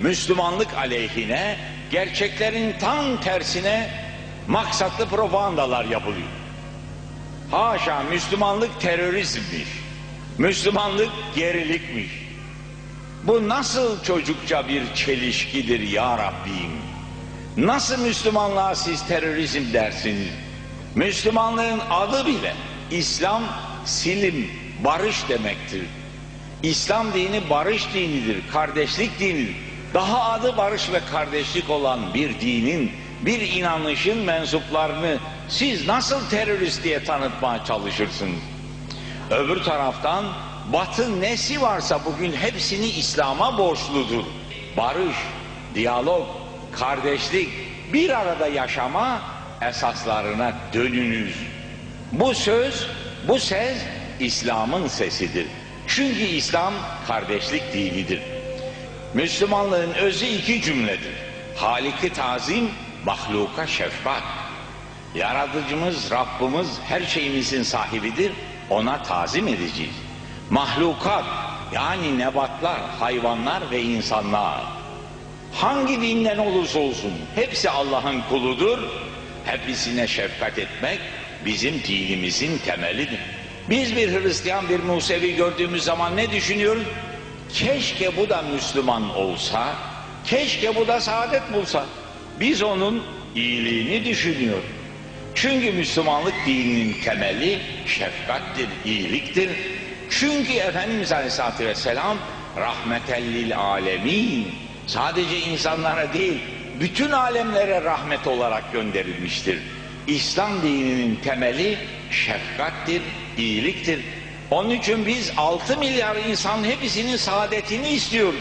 Müslümanlık aleyhine, gerçeklerin tam tersine maksatlı propagandalar yapılıyor. Haşa Müslümanlık terörizmmiş. Müslümanlık gerilikmiş. Bu nasıl çocukça bir çelişkidir ya Rabbim? Nasıl Müslümanlığa siz terörizm dersiniz? Müslümanlığın adı bile İslam silim, barış demektir. İslam dini barış dinidir, kardeşlik dinidir. Daha adı barış ve kardeşlik olan bir dinin, bir inanışın mensuplarını siz nasıl terörist diye tanıtmaya çalışırsınız? Öbür taraftan Batı nesi varsa bugün hepsini İslam'a borçludur. Barış, diyalog, kardeşlik, bir arada yaşama esaslarına dönünüz. Bu söz, bu ses İslam'ın sesidir. Çünkü İslam kardeşlik dinidir. Müslümanlığın özü iki cümledir. Haliki tazim, mahluka şefkat. Yaratıcımız, Rabbimiz her şeyimizin sahibidir. Ona tazim edeceğiz. Mahlukat yani nebatlar, hayvanlar ve insanlar. Hangi dinden olursa olsun hepsi Allah'ın kuludur. Hepsine şefkat etmek bizim dinimizin temelidir. Biz bir Hristiyan, bir Musevi gördüğümüz zaman ne düşünüyoruz? Keşke bu da Müslüman olsa, keşke bu da saadet bulsa. Biz onun iyiliğini düşünüyoruz. Çünkü Müslümanlık dininin temeli şefkattir, iyiliktir. Çünkü Efendimiz Aleyhisselatü Vesselam rahmetellil alemin sadece insanlara değil bütün alemlere rahmet olarak gönderilmiştir. İslam dininin temeli şefkattir, iyiliktir. Onun için biz 6 milyar insan hepsinin saadetini istiyoruz.